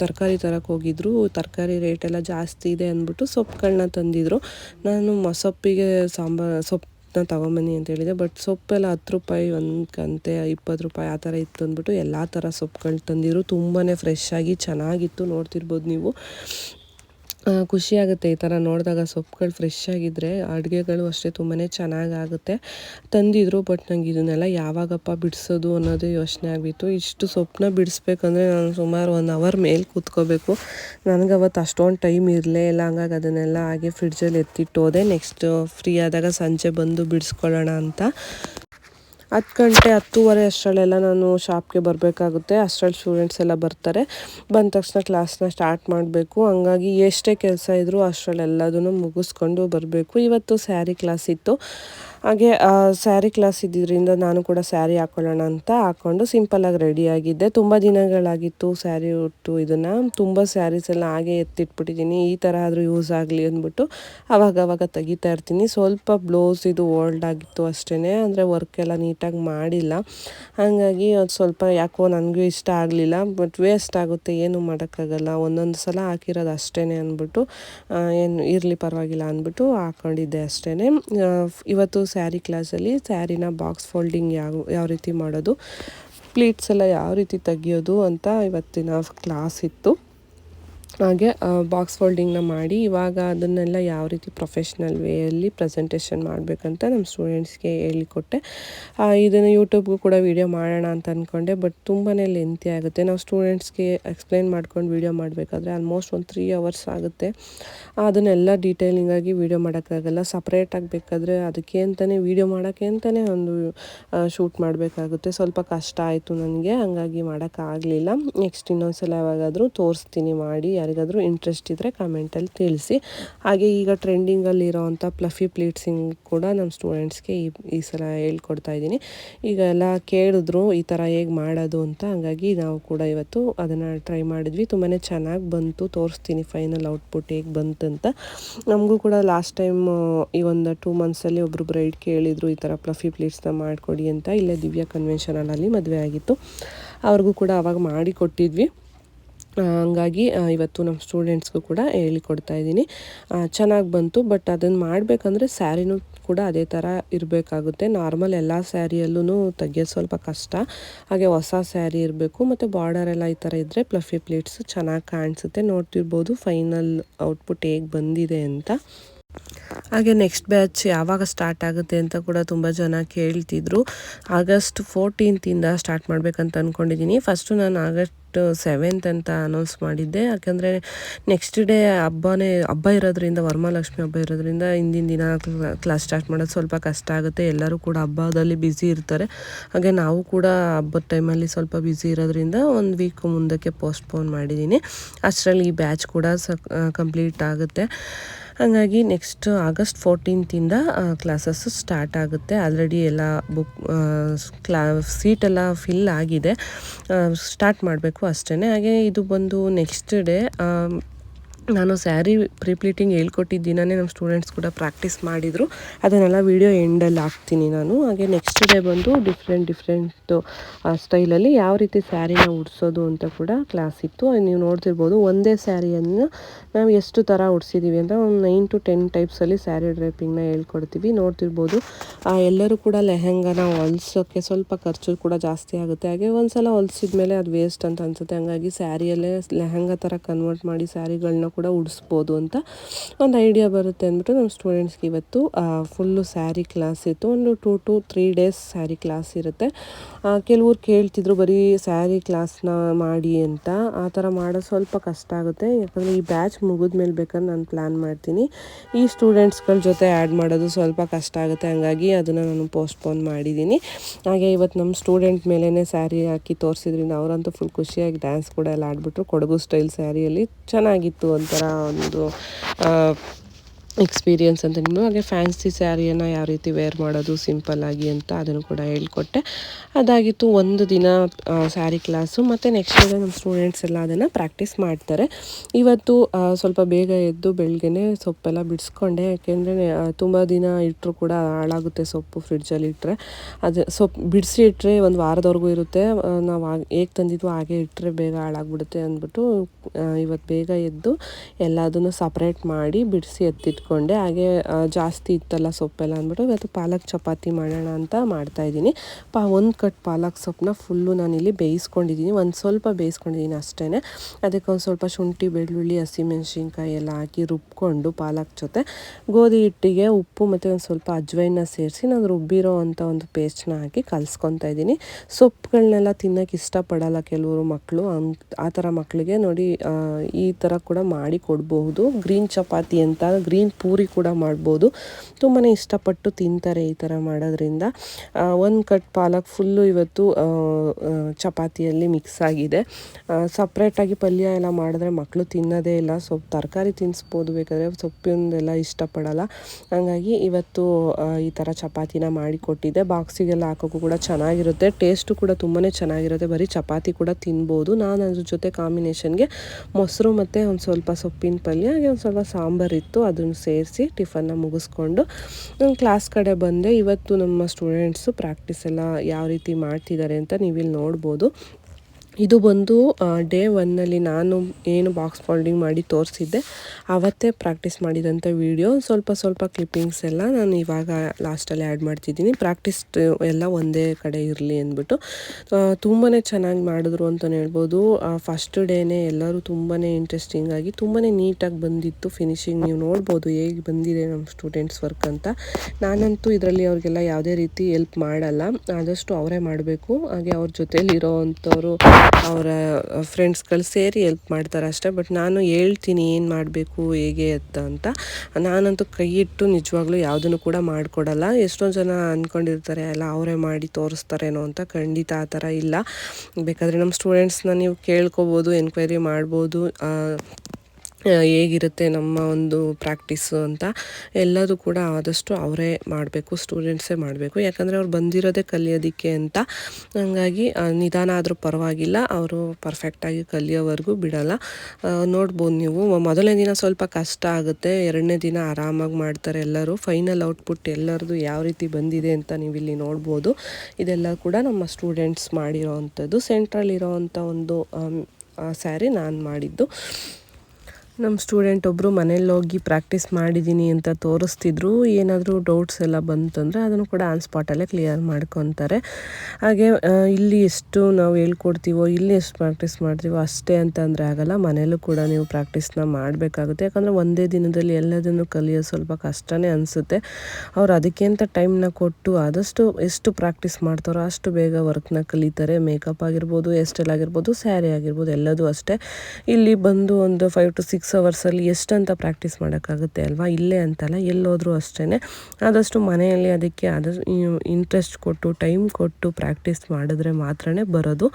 ತರಕಾರಿ ತರಕ್ಕೆ ಹೋಗಿದ್ರು. ತರಕಾರಿ ರೇಟ್ ಎಲ್ಲ ಜಾಸ್ತಿ ಇದೆ ಅಂದ್ಬಿಟ್ಟು ಸೊಪ್ಪುಗಳನ್ನ ತಂದಿದ್ರು. ನಾನು ಮೊಸಪ್ಪಿಗೆ ಸೊಪ್ಪಿಗೆ ಸೊಪ್ಪು ಸೊಪ್ಪನ್ನ ತೊಗೊಂಬನ್ನಿ ಅಂತ ಹೇಳಿದೆ. ಬಟ್ ಸೊಪ್ಪೆಲ್ಲ ಹತ್ತು ರೂಪಾಯಿ, ಒಂದು ಕಂತೆ ಇಪ್ಪತ್ತು ರೂಪಾಯಿ ಆ ಥರ ಇತ್ತು ಅಂದ್ಬಿಟ್ಟು ಎಲ್ಲ ಥರ ಸೊಪ್ಪುಗಳು ತಂದಿದ್ರು. ತುಂಬಾ ಫ್ರೆಶ್ ಆಗಿ ಚೆನ್ನಾಗಿತ್ತು. ನೋಡ್ತಿರ್ಬೋದು ನೀವು. ಆ, ಖುಷಿ ಆಗುತ್ತೆ ಈ ಥರ ನೋಡಿದಾಗ ಸೊಪ್ಪುಗಳು ಫ್ರೆಶ್ ಆಗಿದ್ದರೆ ಅಡುಗೆಗಳು ಅಷ್ಟೇ ತುಂಬಾ ಚೆನ್ನಾಗಾಗುತ್ತೆ. ತಂದಿದ್ರು ಬಟ್ ನಂಗೆ ಇದನ್ನೆಲ್ಲ ಯಾವಾಗಪ್ಪ ಬಿಡಿಸೋದು ಅನ್ನೋದು ಯೋಚನೆ ಆಗಿತ್ತು. ಇಷ್ಟು ಸೊಪ್ಪನ್ನ ಬಿಡಿಸ್ಬೇಕಂದ್ರೆ ನಾನು ಸುಮಾರು ಒನ್ ಅವರ್ ಮೇಲೆ ಕೂತ್ಕೋಬೇಕು. ನನಗೆ ಅವತ್ತು ಅಷ್ಟೊಂದು ಟೈಮ್ ಇರಲೇ ಇಲ್ಲ. ಹಂಗಾಗಿ ಅದನ್ನೆಲ್ಲ ಹಾಗೆ ಫ್ರಿಡ್ಜಲ್ಲಿ ಎತ್ತಿಟ್ಟೋದೆ ನೆಕ್ಸ್ಟ್ ಫ್ರೀ ಆದಾಗ ಸಂಜೆ ಬಂದು ಬಿಡಿಸ್ಕೊಳ್ಳೋಣ ಅಂತ. ಹತ್ತು ಗಂಟೆ, ಹತ್ತೂವರೆ ಅಷ್ಟರಲ್ಲೆಲ್ಲ ನಾನು ಶಾಪ್ಗೆ ಬರಬೇಕಾಗುತ್ತೆ. ಅಷ್ಟರಲ್ಲಿ ಸ್ಟೂಡೆಂಟ್ಸ್ ಎಲ್ಲ ಬರ್ತಾರೆ. ಬಂದ ತಕ್ಷಣ ಕ್ಲಾಸ್ನ ಸ್ಟಾರ್ಟ್ ಮಾಡಬೇಕು. ಹಂಗಾಗಿ ಎಷ್ಟೇ ಕೆಲಸ ಇದ್ದರೂ ಅಷ್ಟರಲ್ಲೆಲ್ಲದೂ ಮುಗಿಸ್ಕೊಂಡು ಬರಬೇಕು. ಇವತ್ತು ಸ್ಯಾರಿ ಕ್ಲಾಸ್ ಇತ್ತು. ಹಾಗೆ ಸ್ಯಾರಿ ಕ್ಲಾಸ್ ಇದ್ದಿದ್ದರಿಂದ ನಾನು ಕೂಡ ಸ್ಯಾರಿ ಹಾಕೊಳ್ಳೋಣ ಅಂತ ಹಾಕ್ಕೊಂಡು ಸಿಂಪಲ್ಲಾಗಿ ರೆಡಿಯಾಗಿದ್ದೆ ತುಂಬ ದಿನಗಳಾಗಿತ್ತು ಸ್ಯಾರಿ ಉಟ್ಟು ಇದನ್ನು. ತುಂಬ ಸ್ಯಾರೀಸ್ ಎಲ್ಲ ಹಾಗೆ ಎತ್ತಿಟ್ಬಿಟ್ಟಿದ್ದೀನಿ. ಈ ಥರ ಆದರೂ ಯೂಸ್ ಆಗಲಿ ಅಂದ್ಬಿಟ್ಟು ಅವಾಗ ಆವಾಗ ತೆಗಿತಾ ಇರ್ತೀನಿ. ಸ್ವಲ್ಪ ಬ್ಲೌಸ್ ಇದು ಓಲ್ಡ್ ಆಗಿತ್ತು ಅಷ್ಟೇ ಅಂದರೆ ವರ್ಕ್ ಎಲ್ಲ ನೀಟಾಗಿ ಮಾಡಿಲ್ಲ. ಹಾಗಾಗಿ ಅದು ಸ್ವಲ್ಪ ಯಾಕೋ ನನಗೂ ಇಷ್ಟ ಆಗಲಿಲ್ಲ. ಬಟ್ ವೇಸ್ಟ್ ಆಗುತ್ತೆ. ಏನು ಮಾಡೋಕ್ಕಾಗಲ್ಲ. ಒಂದೊಂದು ಸಲ ಹಾಕಿರೋದು ಅಷ್ಟೇ ಅಂದ್ಬಿಟ್ಟು ಏನು ಇರಲಿ ಪರವಾಗಿಲ್ಲ ಅಂದ್ಬಿಟ್ಟು ಹಾಕ್ಕೊಂಡಿದ್ದೆ ಅಷ್ಟೇ ಇವತ್ತು ಸ್ಯಾರಿ ಕ್ಲಾಸಲ್ಲಿ ಸ್ಯಾರಿನ ಬಾಕ್ಸ್ ಫೋಲ್ಡಿಂಗ್ ಯಾವ ಯಾವ ರೀತಿ ಮಾಡೋದು, ಪ್ಲೀಟ್ಸ್ ಎಲ್ಲ ಯಾವ ರೀತಿ ತೆಗಿಯೋದು ಅಂತ ಇವತ್ತಿನ ಕ್ಲಾಸ್ ಇತ್ತು ಹಾಗೆ ಬಾಕ್ಸ್ ಫೋಲ್ಡಿಂಗ್ನ ಮಾಡಿ, ಇವಾಗ ಅದನ್ನೆಲ್ಲ ಯಾವ ರೀತಿ ಪ್ರೊಫೆಷ್ನಲ್ ವೇಯಲ್ಲಿ ಪ್ರೆಸೆಂಟೇಷನ್ ಮಾಡಬೇಕಂತ ನಮ್ಮ ಸ್ಟೂಡೆಂಟ್ಸ್ಗೆ ಹೇಳಿಕೊಟ್ಟೆ. ಇದನ್ನು ಯೂಟ್ಯೂಬ್ಗೂ ಕೂಡ ವೀಡಿಯೋ ಮಾಡೋಣ ಅಂತ ಅಂದ್ಕೊಂಡೆ ಬಟ್ ತುಂಬಾ ಲೆಂತಿ ಆಗುತ್ತೆ. ನಾವು ಸ್ಟೂಡೆಂಟ್ಸ್ಗೆ ಎಕ್ಸ್ಪ್ಲೈನ್ ಮಾಡ್ಕೊಂಡು ವೀಡಿಯೋ ಮಾಡಬೇಕಾದ್ರೆ ಆಲ್ಮೋಸ್ಟ್ ಒಂದು ತ್ರೀ ಅವರ್ಸ್ ಆಗುತ್ತೆ. ಅದನ್ನೆಲ್ಲ ಡೀಟೇಲಿಂಗಾಗಿ ವೀಡಿಯೋ ಮಾಡೋಕ್ಕಾಗಲ್ಲ. ಸಪ್ರೇಟ್ ಆಗಬೇಕಾದ್ರೆ ಅದಕ್ಕೆ ಅಂತಲೇ ವೀಡಿಯೋ ಮಾಡೋಕ್ಕೆ ಅಂತಲೇ ಒಂದು ಶೂಟ್ ಮಾಡಬೇಕಾಗುತ್ತೆ. ಸ್ವಲ್ಪ ಕಷ್ಟ ಆಯಿತು ನನಗೆ, ಹಂಗಾಗಿ ಮಾಡೋಕ್ಕಾಗಲಿಲ್ಲ. ನೆಕ್ಸ್ಟ್ ಇನ್ನೊಂದ್ಸಲ ಯಾವಾಗಾದರೂ ತೋರಿಸ್ತೀನಿ ಮಾಡಿ ಯಾರಿಗಾದರೂ ಇಂಟ್ರೆಸ್ಟ್ ಇದ್ದರೆ ಕಮೆಂಟಲ್ಲಿ ತಿಳಿಸಿ. ಹಾಗೆ ಈಗ ಟ್ರೆಂಡಿಂಗಲ್ಲಿ ಇರೋವಂಥ ಪ್ಲಫಿ ಪ್ಲೀಟ್ಸಿಂಗ್ ಕೂಡ ನಮ್ಮ ಸ್ಟೂಡೆಂಟ್ಸ್ಗೆ ಈ ಈ ಸಲ ಹೇಳ್ಕೊಡ್ತಾ ಇದ್ದೀನಿ. ಈಗ ಎಲ್ಲ ಕೇಳಿದ್ರು ಈ ಥರ ಹೇಗೆ ಮಾಡೋದು ಅಂತ ಹಾಗಾಗಿ ನಾವು ಕೂಡ ಇವತ್ತು ಅದನ್ನು ಟ್ರೈ ಮಾಡಿದ್ವಿ. ತುಂಬಾ ಚೆನ್ನಾಗಿ ಬಂತು ತೋರಿಸ್ತೀನಿ ಫೈನಲ್ ಔಟ್ಪುಟ್ ಹೇಗೆ ಬಂತಂತ ನಮಗೂ ಕೂಡ ಲಾಸ್ಟ್ ಟೈಮ್ ಈ ಒಂದು ಟೂ ಮಂತ್ಸಲ್ಲಿ ಒಬ್ಬರು ಬ್ರೈಡ್ ಕೇಳಿದರು ಈ ಥರ ಪ್ಲಫಿ ಪ್ಲೇಟ್ಸ್ನ ಮಾಡಿಕೊಡಿ ಅಂತ. ಇಲ್ಲೇ ದಿವ್ಯಾ ಕನ್ವೆನ್ಷನ್ ಹಾಲಲ್ಲಿ ಮದುವೆ ಆಗಿತ್ತು. ಅವ್ರಿಗೂ ಕೂಡ ಅವಾಗ ಮಾಡಿ ಕೊಟ್ಟಿದ್ವಿ. ಆ, ಹಂಗಾಗಿ ಇವತ್ತು ನಮ್ಮ ಸ್ಟೂಡೆಂಟ್ಸ್ಗೂ ಕೂಡ ಹೇಳಿಕೊಡ್ತಾ ಇದ್ದೀನಿ. ಚೆನ್ನಾಗಿ ಬಂತು ಬಟ್ ಅದನ್ನು ಮಾಡಬೇಕಂದ್ರೆ ಸ್ಯಾರಿನೂ ಕೂಡ ಅದೇ ಥರ ಇರಬೇಕಾಗುತ್ತೆ. ನಾರ್ಮಲ್ ಎಲ್ಲ ಸ್ಯಾರಿಯಲ್ಲೂ ತೆಗಿಯೋದು ಸ್ವಲ್ಪ ಕಷ್ಟ. ಹಾಗೆ ಹೊಸ ಸ್ಯಾರಿ ಇರಬೇಕು, ಮತ್ತು ಬಾರ್ಡರ್ ಎಲ್ಲ ಈ ಥರ ಇದ್ದರೆ ಪ್ಲಫಿ ಪ್ಲೇಟ್ಸ್ ಚೆನ್ನಾಗಿ ಕಾಣಿಸುತ್ತೆ. ನೋಡ್ತಿರ್ಬೋದು ಫೈನಲ್ ಔಟ್ಪುಟ್ ಹೇಗೆ ಬಂದಿದೆ ಅಂತ. ಹಾಗೆ ನೆಕ್ಸ್ಟ್ ಬ್ಯಾಚ್ ಯಾವಾಗ ಸ್ಟಾರ್ಟ್ ಆಗುತ್ತೆ ಅಂತ ಕೂಡ ತುಂಬ ಜನ ಕೇಳ್ತಿದ್ರು. ಆಗಸ್ಟ್ ಫೋರ್ಟೀನ್ತಿಂದ ಸ್ಟಾರ್ಟ್ ಮಾಡಬೇಕಂತ ಅಂದ್ಕೊಂಡಿದ್ದೀನಿ ಫಸ್ಟು ನಾನು ಆಗಸ್ಟ್ ಸೆವೆಂತ್ ಅಂತ ಅನೌನ್ಸ್ ಮಾಡಿದ್ದೆ. ಯಾಕಂದರೆ ನೆಕ್ಸ್ಟ್ ಡೇ ಹಬ್ಬನೇ, ಹಬ್ಬ ಇರೋದ್ರಿಂದ, ವರಮಹಾಲಕ್ಷ್ಮಿ ಹಬ್ಬ ಇರೋದ್ರಿಂದ ಹಿಂದಿನ ದಿನ ಕ್ಲಾಸ್ ಸ್ಟಾರ್ಟ್ ಮಾಡೋದು ಸ್ವಲ್ಪ ಕಷ್ಟ ಆಗುತ್ತೆ. ಎಲ್ಲರೂ ಕೂಡ ಹಬ್ಬದಲ್ಲಿ ಬ್ಯುಸಿ ಇರ್ತಾರೆ. ಹಾಗೆ ನಾವು ಕೂಡ ಹಬ್ಬದ ಟೈಮಲ್ಲಿ ಸ್ವಲ್ಪ ಬ್ಯುಸಿ ಇರೋದ್ರಿಂದ ಒಂದು ವೀಕ್ ಮುಂದಕ್ಕೆ ಪೋಸ್ಟ್ಪೋನ್ ಮಾಡಿದ್ದೀನಿ ಅಷ್ಟರಲ್ಲಿ ಈ ಬ್ಯಾಚ್ ಕೂಡ ಸ ಕಂಪ್ಲೀಟ್ ಆಗುತ್ತೆ. ಹಾಗಾಗಿ ನೆಕ್ಸ್ಟ್ ಆಗಸ್ಟ್ ಫೋರ್ಟೀನ್ತಿಂದ ಕ್ಲಾಸಸ್ಸು ಸ್ಟಾರ್ಟ್ ಆಗುತ್ತೆ. ಆಲ್ರೆಡಿ ಎಲ್ಲ ಬುಕ್ ಕ್ಲಾ ಸೀಟೆಲ್ಲ ಫಿಲ್ ಆಗಿದೆ. ಸ್ಟಾರ್ಟ್ ಮಾಡಬೇಕು ಅಷ್ಟೇ ಹಾಗೆ ಇದು ಬಂದು ನೆಕ್ಸ್ಟ್ ಡೇ ನಾನು ಸ್ಯಾರಿ ಪ್ರಿಪ್ಲೀಟಿಂಗ್ ಹೇಳ್ಕೊಟ್ಟಿದ್ದ ದಿನಾನೇ ನಮ್ಮ ಸ್ಟೂಡೆಂಟ್ಸ್ ಕೂಡ ಪ್ರಾಕ್ಟೀಸ್ ಮಾಡಿದರು. ಅದನ್ನೆಲ್ಲ ವೀಡಿಯೋ ಎಂಡಲ್ಲಿ ಹಾಕ್ತೀನಿ ನಾನು. ಹಾಗೆ ನೆಕ್ಸ್ಟ್ ಡೇ ಬಂದು ಡಿಫ್ರೆಂಟ್ ಡಿಫ್ರೆಂಟ್ ಸ್ಟೈಲಲ್ಲಿ ಯಾವ ರೀತಿ ಸ್ಯಾರಿನ ಉಡಿಸೋದು ಅಂತ ಕೂಡ ಕ್ಲಾಸ್ ಇತ್ತು. ನೀವು ನೋಡ್ತಿರ್ಬೋದು ಒಂದೇ ಸ್ಯಾರಿಯನ್ನು ನಾವು ಎಷ್ಟು ಥರ ಉಡ್ಸಿದ್ದೀವಿ ಅಂತ ಒಂದು ನೈನ್ ಟು ಟೆನ್ ಟೈಪ್ಸಲ್ಲಿ ಸ್ಯಾರಿ ಡ್ರೈಪಿಂಗ್ನ ಹೇಳ್ಕೊಡ್ತೀವಿ. ನೋಡ್ತಿರ್ಬೋದು ಎಲ್ಲರೂ ಕೂಡ ಲೆಹೆಂಗಾನ ಹೊಲ್ಸೋಕ್ಕೆ ಸ್ವಲ್ಪ ಖರ್ಚು ಕೂಡ ಜಾಸ್ತಿ ಆಗುತ್ತೆ. ಹಾಗೆ ಒಂದು ಸಲ ಹೊಲ್ಸಿದ ಮೇಲೆ ಅದು ವೇಸ್ಟ್ ಅಂತ ಅನ್ಸುತ್ತೆ. ಹಂಗಾಗಿ ಸ್ಯಾರಿಯಲ್ಲೇ ಲೆಹಂಗಾ ಥರ ಕನ್ವರ್ಟ್ ಮಾಡಿ ಸ್ಯಾರಿಗಳನ್ನ ಕೂಡ ಉಡಿಸ್ಬೋದು ಅಂತ ಒಂದು ಐಡಿಯಾ ಬರುತ್ತೆ ಅಂದ್ಬಿಟ್ಟು ನಮ್ಮ ಸ್ಟೂಡೆಂಟ್ಸ್ಗೆ ಇವತ್ತು ಫುಲ್ಲು ಸ್ಯಾರಿ ಕ್ಲಾಸ್ ಇತ್ತು. ಒಂದು two to three days sari class ಇರುತ್ತೆ. ಕೆಲವ್ರು ಕೇಳ್ತಿದ್ರು ಬರೀ ಸ್ಯಾರಿ ಕ್ಲಾಸ್ನ ಮಾಡಿ ಅಂತ. ಆ ಥರ ಮಾಡೋದು ಸ್ವಲ್ಪ ಕಷ್ಟ ಆಗುತ್ತೆ. ಯಾಕಂದರೆ ಈ ಬ್ಯಾಚ್ ಮುಗಿದ ಮೇಲೆ ಬೇಕಾದ್ರೆ ನಾನು ಪ್ಲ್ಯಾನ್ ಮಾಡ್ತೀನಿ. ಈ ಸ್ಟೂಡೆಂಟ್ಸ್ಗಳ ಜೊತೆ ಆ್ಯಡ್ ಮಾಡೋದು ಸ್ವಲ್ಪ ಕಷ್ಟ ಆಗುತ್ತೆ. ಹಂಗಾಗಿ ಅದನ್ನು ನಾನು ಪೋಸ್ಟ್ಪೋನ್ ಮಾಡಿದ್ದೀನಿ. ಹಾಗೆ ಇವತ್ತು ನಮ್ಮ ಸ್ಟೂಡೆಂಟ್ ಮೇಲೇ ಸ್ಯಾರಿ ಹಾಕಿ ತೋರಿಸಿದ್ರಿಂದ ಅವರಂತೂ ಫುಲ್ ಖುಷಿಯಾಗಿ ಡ್ಯಾನ್ಸ್ ಕೂಡ ಎಲ್ಲ ಆಡ್ಬಿಟ್ರು. ಕೊಡಗು ಸ್ಟೈಲ್ ಸ್ಯಾರಿಯಲ್ಲಿ ಚೆನ್ನಾಗಿತ್ತು ಒಂಥರ ಒಂದು ಎಕ್ಸ್ಪೀರಿಯನ್ಸ್ ಅಂತ ನಿಮ್ಮದು ಹಾಗೆ ಫ್ಯಾನ್ಸಿ ಸ್ಯಾರಿಯನ್ನು ಯಾವ ರೀತಿ ವೇರ್ ಮಾಡೋದು ಸಿಂಪಲ್ ಆಗಿ ಅಂತ ಅದನ್ನು ಕೂಡ ಹೇಳ್ಕೊಟ್ಟೆ. ಅದಾಗಿತ್ತು ಒಂದು ದಿನ ಸ್ಯಾರಿ ಕ್ಲಾಸು ಮತ್ತು ನೆಕ್ಸ್ಟ್ ಡೇ ನಮ್ಮ ಸ್ಟೂಡೆಂಟ್ಸ್ ಎಲ್ಲ ಅದನ್ನು ಪ್ರಾಕ್ಟೀಸ್ ಮಾಡ್ತಾರೆ. ಇವತ್ತು ಸ್ವಲ್ಪ ಬೇಗ ಎದ್ದು ಬೆಳಗ್ಗೆ ಸೊಪ್ಪೆಲ್ಲ ಬಿಡಿಸ್ಕೊಂಡೆ. ಯಾಕೆಂದರೆ ತುಂಬ ದಿನ ಇಟ್ಟರು ಕೂಡ ಹಾಳಾಗುತ್ತೆ ಸೊಪ್ಪು ಫ್ರಿಡ್ಜಲ್ಲಿ ಇಟ್ಟರೆ ಅದು ಸೊಪ್ಪು ಬಿಡಿಸಿ ಇಟ್ಟರೆ ಒಂದು ವಾರದವರೆಗೂ ಇರುತ್ತೆ. ನಾವು ಹೇಗೆ ತಂದಿದ್ವು ಹಾಗೆ ಇಟ್ಟರೆ ಬೇಗ ಹಾಳಾಗ್ಬಿಡುತ್ತೆ ಅಂದ್ಬಿಟ್ಟು ಇವತ್ತು ಬೇಗ ಎದ್ದು ಎಲ್ಲದನ್ನು ಸಪ್ರೇಟ್ ಮಾಡಿ ಬಿಡಿಸಿ ಎತ್ತಿಟ್ಕೊಂಡೆ ಹಾಗೆ ಜಾಸ್ತಿ ಇತ್ತಲ್ಲ ಸೊಪ್ಪೆಲ್ಲ ಅಂದ್ಬಿಟ್ಟು ಇವತ್ತು ಪಾಲಕ್ ಚಪಾತಿ ಮಾಡೋಣ ಅಂತ ಮಾಡ್ತಾಯಿದ್ದೀನಿ ಪಾ, ಒಂದು ಕಟ್ ಪಾಲಕ್ ಸೊಪ್ಪನ್ನ ಫುಲ್ಲು ನಾನಿಲ್ಲಿ ಬೇಯಿಸ್ಕೊಂಡಿದ್ದೀನಿ. ಒಂದು ಸ್ವಲ್ಪ ಬೇಯಿಸ್ಕೊಂಡಿದ್ದೀನಿ ಅಷ್ಟೇ ಅದಕ್ಕೆ ಒಂದು ಸ್ವಲ್ಪ ಶುಂಠಿ, ಬೆಳ್ಳುಳ್ಳಿ, ಹಸಿಮೆಣ್ಸಿನ್ಕಾಯಿ ಎಲ್ಲ ಹಾಕಿ ರುಬ್ಕೊಂಡು ಪಾಲಕ್ ಜೊತೆ. ಗೋಧಿ ಹಿಟ್ಟಿಗೆ ಉಪ್ಪು ಮತ್ತು ಒಂದು ಸ್ವಲ್ಪ ಅಜ್ವೈನ ಸೇರಿಸಿ ನಾನು ರುಬ್ಬಿರೋ ಅಂಥ ಒಂದು ಪೇಸ್ಟ್ನ ಹಾಕಿ ಕಲಿಸ್ಕೊತಾ ಇದ್ದೀನಿ. ಸೊಪ್ಪುಗಳನ್ನೆಲ್ಲ ತಿನ್ನೋಕೆ ಇಷ್ಟಪಡಲ್ಲ ಕೆಲವರು ಮಕ್ಕಳು ಆ ಥರ ಮಕ್ಕಳಿಗೆ ನೋಡಿ ಈ ಥರ ಕೂಡ ಮಾಡಿ ಕೊಡಬಹುದು. ಗ್ರೀನ್ ಚಪಾತಿ ಅಂತ, ಗ್ರೀನ್ ಪೂರಿ ಕೂಡ ಮಾಡ್ಬೋದು. ತುಂಬಾ ಇಷ್ಟಪಟ್ಟು ತಿಂತಾರೆ ಈ ಥರ ಮಾಡೋದ್ರಿಂದ. ಒಂದು ಕಟ್ ಪಾಲಕ್ ಫುಲ್ಲು ಇವತ್ತು ಚಪಾತಿಯಲ್ಲಿ ಮಿಕ್ಸ್ ಆಗಿದೆ. ಸಪ್ರೇಟಾಗಿ ಪಲ್ಯ ಎಲ್ಲ ಮಾಡಿದ್ರೆ ಮಕ್ಕಳು ತಿನ್ನೋದೇ ಇಲ್ಲ. ಸೊಪ್ಪು ತರಕಾರಿ ತಿನ್ನಿಸ್ಬೋದು ಬೇಕಾದರೆ ಸೊಪ್ಪಿಂದೆಲ್ಲ ಇಷ್ಟಪಡಲ್ಲ. ಹಾಗಾಗಿ ಇವತ್ತು ಈ ಥರ ಚಪಾತಿನ ಮಾಡಿಕೊಟ್ಟಿದ್ದೆ ಬಾಕ್ಸಿಗೆಲ್ಲ ಹಾಕೋಕ್ಕೂ ಕೂಡ ಚೆನ್ನಾಗಿರುತ್ತೆ. ಟೇಸ್ಟು ಕೂಡ ತುಂಬಾ ಚೆನ್ನಾಗಿರುತ್ತೆ. ಬರೀ ಚಪಾತಿ ಕೂಡ ತಿನ್ಬೋದು. ನಾನು ಅದ್ರ ಜೊತೆ ಕಾಂಬಿನೇಷನ್ಗೆ ಮೊಸರು ಮತ್ತು ಒಂದು ಸ್ವಲ್ಪ ಸೊಪ್ಪಿನ ಪಲ್ಯ, ಹಾಗೆ ಒಂದು ಸ್ವಲ್ಪ ಸಾಂಬಾರಿತ್ತು ಅದನ್ನು ಸೇರಿಸಿ ಟಿಫನ್ನ ಮುಗಿಸ್ಕೊಂಡು ಕ್ಲಾಸ್ ಕಡೆ ಬಂದೆ. ಇವತ್ತು ನಮ್ಮ ಸ್ಟೂಡೆಂಟ್ಸು ಪ್ರಾಕ್ಟೀಸ್ ಎಲ್ಲ ಯಾವ ರೀತಿ ಮಾಡ್ತಿದ್ದಾರೆ ಅಂತ ನೀವಿಲ್ಲಿ ನೋಡ್ಬೋದು. ಇದು ಬಂದು ಡೇ ಒನ್ನಲ್ಲಿ ನಾನು ಏನು ಬಾಕ್ಸ್ ಫೋಲ್ಡಿಂಗ್ ಮಾಡಿ ತೋರಿಸಿದ್ದೆ. ಆವತ್ತೇ ಪ್ರಾಕ್ಟೀಸ್ ಮಾಡಿದಂಥ ವೀಡಿಯೋ ಸ್ವಲ್ಪ ಸ್ವಲ್ಪ ಕ್ಲಿಪ್ಪಿಂಗ್ಸ್ ಎಲ್ಲ ನಾನು ಇವಾಗ ಲಾಸ್ಟಲ್ಲಿ ಆ್ಯಡ್ ಮಾಡ್ತಿದ್ದೀನಿ. ಪ್ರಾಕ್ಟೀಸ್ ಎಲ್ಲ ಒಂದೇ ಕಡೆ ಇರಲಿ ಅಂದ್ಬಿಟ್ಟು. ತುಂಬಾ ಚೆನ್ನಾಗಿ ಮಾಡಿದ್ರು ಅಂತಲೇ ಹೇಳ್ಬೋದು. ಫಸ್ಟ್ ಡೇನೇ ಎಲ್ಲರೂ ತುಂಬಾ ಇಂಟ್ರೆಸ್ಟಿಂಗ್ ಆಗಿ ತುಂಬಾ ನೀಟಾಗಿ ಬಂದಿತ್ತು ಫಿನಿಶಿಂಗ್ ನೀವು ನೋಡ್ಬೋದು ಹೇಗೆ ಬಂದಿದೆ ನಮ್ಮ ಸ್ಟೂಡೆಂಟ್ಸ್ ವರ್ಕ್ ಅಂತ. ನಾನಂತೂ ಇದರಲ್ಲಿ ಅವ್ರಿಗೆಲ್ಲ ಯಾವುದೇ ರೀತಿ ಹೆಲ್ಪ್ ಮಾಡಲ್ಲ. ಆದಷ್ಟು ಅವರೇ ಮಾಡಬೇಕು. ಹಾಗೆ ಅವ್ರ ಜೊತೇಲಿ ಇರೋ ಅಂಥವ್ರು ಅವರ ಫ್ರೆಂಡ್ಸ್ಗಳು ಸೇರಿ ಹೆಲ್ಪ್ ಮಾಡ್ತಾರೆ ಅಷ್ಟೇ ಬಟ್ ನಾನು ಹೇಳ್ತೀನಿ ಏನು ಮಾಡಬೇಕು, ಹೇಗೆ ಅಂತ ಅಂತ. ನಾನಂತೂ ಕೈ ಇಟ್ಟು ನಿಜವಾಗ್ಲೂ ಯಾವುದನ್ನು ಕೂಡ ಮಾಡಿಕೊಡಲ್ಲ. ಎಷ್ಟೊಂದು ಜನ ಅಂದ್ಕೊಂಡಿರ್ತಾರೆ ಅಲ್ಲ, ಅವರೇ ಮಾಡಿ ತೋರಿಸ್ತಾರೇನೋ ಅಂತ. ಖಂಡಿತ ಆ ಥರ ಇಲ್ಲ. ಬೇಕಾದರೆ ನಮ್ಮ ಸ್ಟೂಡೆಂಟ್ಸ್ನ ನೀವು ಕೇಳ್ಕೊಬೋದು ಎನ್ಕ್ವೈರಿ ಮಾಡ್ಬೋದು ಹೇಗಿರುತ್ತೆ ನಮ್ಮ ಒಂದು ಪ್ರಾಕ್ಟೀಸು ಅಂತ ಎಲ್ಲದೂ ಕೂಡ ಆದಷ್ಟು ಅವರೇ ಮಾಡಬೇಕು ಸ್ಟೂಡೆಂಟ್ಸೇ ಮಾಡಬೇಕು. ಯಾಕಂದರೆ ಅವ್ರು ಬಂದಿರೋದೇ ಕಲಿಯೋದಕ್ಕೆ ಅಂತ ಹಂಗಾಗಿ ನಿಧಾನ ಆದರೂ ಪರವಾಗಿಲ್ಲ, ಅವರು ಪರ್ಫೆಕ್ಟಾಗಿ ಕಲಿಯೋವರೆಗೂ ಬಿಡಲ್ಲ. ನೋಡ್ಬೋದು ನೀವು ಮೊದಲನೇ ದಿನ ಸ್ವಲ್ಪ ಕಷ್ಟ ಆಗುತ್ತೆ, ಎರಡನೇ ದಿನ ಆರಾಮಾಗಿ ಮಾಡ್ತಾರೆ ಎಲ್ಲರೂ ಫೈನಲ್ ಔಟ್ಪುಟ್ ಎಲ್ಲರದು ಯಾವ ರೀತಿ ಬಂದಿದೆ ಅಂತ ನೀವು ಇಲ್ಲಿ ನೋಡ್ಬೋದು. ಇದೆಲ್ಲ ಕೂಡ ನಮ್ಮ ಸ್ಟೂಡೆಂಟ್ಸ್ ಮಾಡಿರೋ ಅಂಥದ್ದು ಸೆಂಟ್ರಲ್ ಇರೋ ಅಂಥ ಒಂದು ಸ್ಯಾರಿ ನಾನು ಮಾಡಿದ್ದು. ನಮ್ಮ ಸ್ಟೂಡೆಂಟ್ ಒಬ್ಬರು ಮನೇಲಿ ಹೋಗಿ ಪ್ರಾಕ್ಟೀಸ್ ಮಾಡಿದ್ದೀನಿ ಅಂತ ತೋರಿಸ್ತಿದ್ರು. ಏನಾದರೂ ಡೌಟ್ಸ್ ಎಲ್ಲ ಬಂತಂದರೆ ಅದನ್ನು ಕೂಡ ಆನ್ ಸ್ಪಾಟಲ್ಲೇ ಕ್ಲಿಯರ್ ಮಾಡ್ಕೊತಾರೆ. ಹಾಗೆ ಇಲ್ಲಿ ಎಷ್ಟು ನಾವು ಹೇಳ್ಕೊಡ್ತೀವೋ, ಇಲ್ಲಿ ಎಷ್ಟು ಪ್ರಾಕ್ಟೀಸ್ ಮಾಡ್ತೀವೋ ಅಷ್ಟೇ ಅಂತಂದರೆ ಆಗಲ್ಲ. ಮನೇಲೂ ಕೂಡ ನೀವು ಪ್ರಾಕ್ಟೀಸ್ನ ಮಾಡಬೇಕಾಗುತ್ತೆ. ಯಾಕಂದರೆ ಒಂದೇ ದಿನದಲ್ಲಿ ಎಲ್ಲದನ್ನು ಕಲಿಯೋದು ಸ್ವಲ್ಪ ಕಷ್ಟನೇ ಅನಿಸುತ್ತೆ. ಅವ್ರು ಅದಕ್ಕೆ ಅಂತ ಟೈಮ್ನ ಕೊಟ್ಟು ಆದಷ್ಟು ಎಷ್ಟು ಪ್ರಾಕ್ಟೀಸ್ ಮಾಡ್ತಾರೋ ಅಷ್ಟು ಬೇಗ ವರ್ಕ್ನ ಕಲಿತಾರೆ. ಮೇಕಪ್ ಆಗಿರ್ಬೋದು ಎಸ್ಟೆಲ್ ಆಗಿರ್ಬೋದು, ಸ್ಯಾರಿ ಆಗಿರ್ಬೋದು, ಎಲ್ಲದೂ ಅಷ್ಟೇ. ಇಲ್ಲಿ ಬಂದು ಒಂದು ಫೈವ್ ಟು ಸಿಕ್ಸ್ ಅವರ್ಸಲ್ಲಿ ಎಷ್ಟಂತ ಪ್ರಾಕ್ಟೀಸ್ ಮಾಡೋಕ್ಕಾಗುತ್ತೆ ಅಲ್ವಾ? ಇಲ್ಲೇ ಅಂತಲ್ಲ, ಎಲ್ಲೋದ್ರೂ ಅಷ್ಟೇ ಆದಷ್ಟು ಮನೆಯಲ್ಲಿ ಅದಕ್ಕೆ ಆದಷ್ಟು ಇಂಟ್ರೆಸ್ಟ್ ಕೊಟ್ಟು ಟೈಮ್ ಕೊಟ್ಟು ಪ್ರಾಕ್ಟೀಸ್ ಮಾಡಿದ್ರೆ ಮಾತ್ರನೇ ಬರೋದು.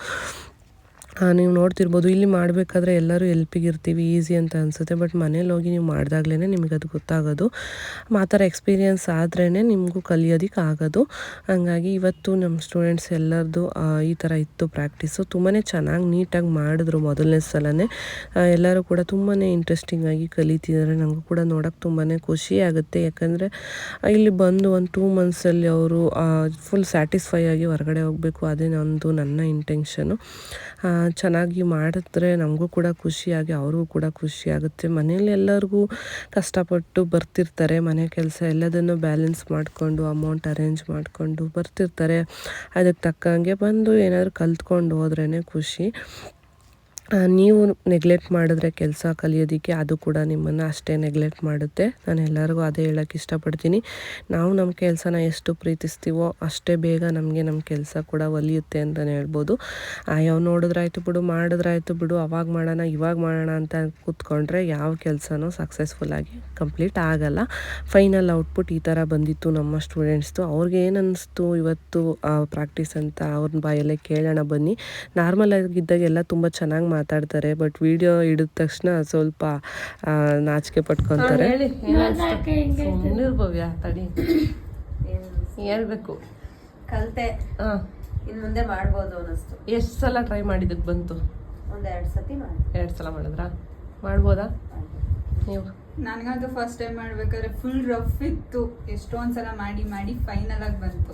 ನೀವು ನೋಡ್ತಿರ್ಬೋದು, ಇಲ್ಲಿ ಮಾಡಬೇಕಾದ್ರೆ ಎಲ್ಲರೂ ಎಲ್ಪಿಗೆ ಇರ್ತೀವಿ, ಈಸಿ ಅಂತ ಅನಿಸುತ್ತೆ, ಬಟ್ ಮನೇಲಿ ಹೋಗಿ ನೀವು ಮಾಡಿದಾಗ್ಲೇ ನಿಮಗೆ ಅದು ಗೊತ್ತಾಗೋದು. ಆ ಥರ ಎಕ್ಸ್ಪೀರಿಯನ್ಸ್ ಆದ್ರೇ ನಿಮಗೂ ಕಲಿಯೋದಕ್ಕೆ ಆಗೋದು. ಹಂಗಾಗಿ ಇವತ್ತು ನಮ್ಮ ಸ್ಟೂಡೆಂಟ್ಸ್ ಎಲ್ಲರದು ಈ ಥರ ಇತ್ತು ಪ್ರಾಕ್ಟೀಸು. ತುಂಬಾ ಚೆನ್ನಾಗಿ ನೀಟಾಗಿ ಮಾಡಿದ್ರು ಮೊದಲನೇ ಸಲನೇ. ಎಲ್ಲರೂ ಕೂಡ ತುಂಬಾ ಇಂಟ್ರೆಸ್ಟಿಂಗ್ ಆಗಿ ಕಲಿತಿದ್ದಾರೆ ನನಗೂ ಕೂಡ ನೋಡೋಕೆ ತುಂಬಾ ಖುಷಿ ಆಗುತ್ತೆ. ಯಾಕಂದರೆ ಇಲ್ಲಿ ಬಂದು ಒಂದು ಟೂ ಮಂತ್ಸಲ್ಲಿ ಅವರು ಫುಲ್ ಸ್ಯಾಟಿಸ್ಫೈ ಆಗಿ ಹೊರಗಡೆ ಹೋಗಬೇಕು, ಅದೇ ನಂದು, ನನ್ನ ಇಂಟೆನ್ಷನು ಚೆನ್ನಾಗಿ ಮಾಡಿದ್ರೆ ನಮಗೂ ಕೂಡ ಖುಷಿಯಾಗಿ, ಅವ್ರಿಗೂ ಕೂಡ ಖುಷಿ ಆಗುತ್ತೆ ಮನೇಲಿ ಎಲ್ಲರಿಗೂ ಕಷ್ಟಪಟ್ಟು ಬರ್ತಿರ್ತಾರೆ. ಮನೆ ಕೆಲಸ ಎಲ್ಲದನ್ನು ಬ್ಯಾಲೆನ್ಸ್ ಮಾಡಿಕೊಂಡು ಅಮೌಂಟ್ ಅರೇಂಜ್ ಮಾಡಿಕೊಂಡು ಬರ್ತಿರ್ತಾರೆ. ಅದಕ್ಕೆ ತಕ್ಕಂಗೆ ಬಂದು ಏನಾದರೂ ಕಲ್ತ್ಕೊಂಡು ಹೋದ್ರೇ ಖುಷಿ. ನೀವು ನೆಗ್ಲೆಕ್ಟ್ ಮಾಡಿದ್ರೆ ಕೆಲಸ ಕಲಿಯೋದಕ್ಕೆ ಅದು ಕೂಡ ನಿಮ್ಮನ್ನು ಅಷ್ಟೇ ನೆಗ್ಲೆಕ್ಟ್ ಮಾಡುತ್ತೆ. ನಾನು ಎಲ್ಲರಿಗೂ ಅದೇ ಹೇಳೋಕ್ಕೆ ಇಷ್ಟಪಡ್ತೀನಿ. ನಾವು ನಮ್ಮ ಕೆಲಸನ ಎಷ್ಟು ಪ್ರೀತಿಸ್ತೀವೋ ಅಷ್ಟೇ ಬೇಗ ನಮಗೆ ನಮ್ಮ ಕೆಲಸ ಕೂಡ ಒಲಿಯುತ್ತೆ ಅಂತಲೇ ಹೇಳ್ಬೋದು. ಯಾವ ನೋಡಿದ್ರಾಯ್ತು ಬಿಡು, ಮಾಡಿದ್ರಾಯ್ತು ಬಿಡು, ಅವಾಗ ಮಾಡೋಣ, ಇವಾಗ ಮಾಡೋಣ ಅಂತ ಕೂತ್ಕೊಂಡ್ರೆ ಯಾವ ಕೆಲಸನೂ ಸಕ್ಸಸ್ಫುಲ್ಲಾಗಿ ಕಂಪ್ಲೀಟ್ ಆಗಲ್ಲ. ಫೈನಲ್ ಔಟ್ಪುಟ್ ಈ ಥರ ಬಂದಿತ್ತು ನಮ್ಮ ಸ್ಟೂಡೆಂಟ್ಸ್ದು ಅವ್ರಿಗೆ ಏನು ಅನ್ನಿಸ್ತು ಇವತ್ತು ಪ್ರಾಕ್ಟೀಸ್ ಅಂತ ಅವ್ರನ್ನ ಬಾಯಲ್ಲೇ ಕೇಳೋಣ ಬನ್ನಿ. ನಾರ್ಮಲ್ ಆಗಿದ್ದಾಗೆಲ್ಲ ತುಂಬ ಚೆನ್ನಾಗಿ ಮಾತಾಡ್ತಾರೆ ಬಟ್ ವಿಡಿಯೋ ಹಿಡಿದ ತಕ್ಷಣ ಸ್ವಲ್ಪ ಆ, ನಾಚಿಕೆ ಪಟ್ಕೊತಾರೆ. ನಿರ್ಭವ್ಯ ತಡಿ. ಹೇಳ್ಬೇಕು. ಕಲ್ತೆ. ಹಾಂ. ಇನ್ ಮುಂದೆ ಮಾಡ್ಬೋದು ಅನ್ನಿಸ್ತು. ಎಷ್ಟು ಸಲ ಟ್ರೈ ಮಾಡಿದ್ದಕ್ಕೆ ಬಂತು? ಒಂದೆರಡು ಸತಿ ಮಾಡಿ. ಎರಡು ಸಲ ಮಾಡಿದ್ರಾ? ಮಾಡ್ಬೋದಾ? ನೀವು? ನನಗಂತೂ ಫಸ್ಟ್ ಟೈಮ್ ಮಾಡ್ಬೇಕಾದ್ರೆ ಫುಲ್ ರಫ್ ಇತ್ತು. ಎಷ್ಟೊಂದು ಸಲ ಮಾಡಿ ಮಾಡಿ ಫೈನಲ್ ಆಗಿ ಬಂತು.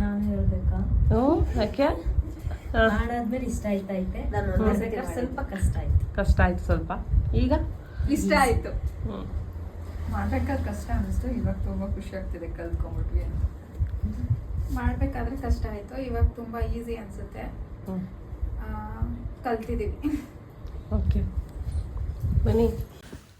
ನಾನು ಹೇಳ್ಬೇಕಾ? ಓ ಯಾಕೆ? ಮಾಡಾದ್ಮೇಲೆ ಇಷ್ಟ ಆಯ್ತೈತೆ ನಾನು. ಸ್ವಲ್ಪ ಕಷ್ಟ ಆಯ್ತು. ಕಷ್ಟ ಆಯ್ತು ಸ್ವಲ್ಪ. ಈಗ? ಇಷ್ಟ ಆಯ್ತು. ಹ್ಞೂ ಮಾಡ್ಬೇಕಾದ್ರೆ ಕಷ್ಟ ಅನಿಸ್ತು. ಇವಾಗ ತುಂಬಾ ಖುಷಿ ಆಗ್ತಿದೆ ಕಲ್ತ್ಕೊಂಡ್ಬಿಟ್ವಿ ಅಂತ. ಮಾಡ್ಬೇಕಾದ್ರೆ ಕಷ್ಟ ಆಯ್ತು. ಇವಾಗ ತುಂಬಾ ಈಸಿ ಅನ್ಸುತ್ತೆ. ಕಲ್ತಿದೀವಿ. ಓಕೆ. ಬನ್ನಿ.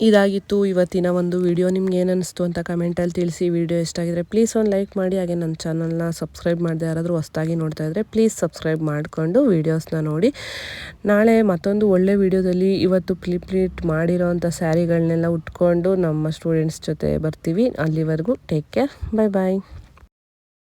ಇದಾಗಿತ್ತು ಇವತ್ತಿನ ಒಂದು ವಿಡಿಯೋ ನಿಮ್ಗೆ ಏನು ಅನಿಸ್ತು ಅಂತ ಕಮೆಂಟಲ್ಲಿ ತಿಳಿಸಿ. ವಿಡಿಯೋ ಇಷ್ಟ ಆಗಿದ್ರೆ ಪ್ಲೀಸ್ ಒಂದು ಲೈಕ್ ಮಾಡಿ. ಹಾಗೆ ನನ್ನ ಚಾನಲ್ನ ಸಬ್ಸ್ಕ್ರೈಬ್ ಮಾಡದೆ ಯಾರಾದರೂ ಹೊಸದಾಗಿ ನೋಡ್ತಾ ಇದ್ದರೆ ಪ್ಲೀಸ್ ಸಬ್ಸ್ಕ್ರೈಬ್ ಮಾಡಿಕೊಂಡು ವೀಡಿಯೋಸ್ನ ನೋಡಿ. ನಾಳೆ ಮತ್ತೊಂದು ಒಳ್ಳೆ ವಿಡಿಯೋದಲ್ಲಿ ಇವತ್ತು ಪ್ಲಿಪ್ಲೀಟ್ ಮಾಡಿರೋ ಅಂಥ ಸ್ಯಾರಿಗಳನ್ನೆಲ್ಲ ಉಟ್ಕೊಂಡು ನಮ್ಮ ಸ್ಟೂಡೆಂಟ್ಸ್ ಜೊತೆ ಬರ್ತೀವಿ. ಅಲ್ಲಿವರೆಗೂ ಟೇಕ್ ಕೇರ್ ಬಾಯ್ ಬಾಯ್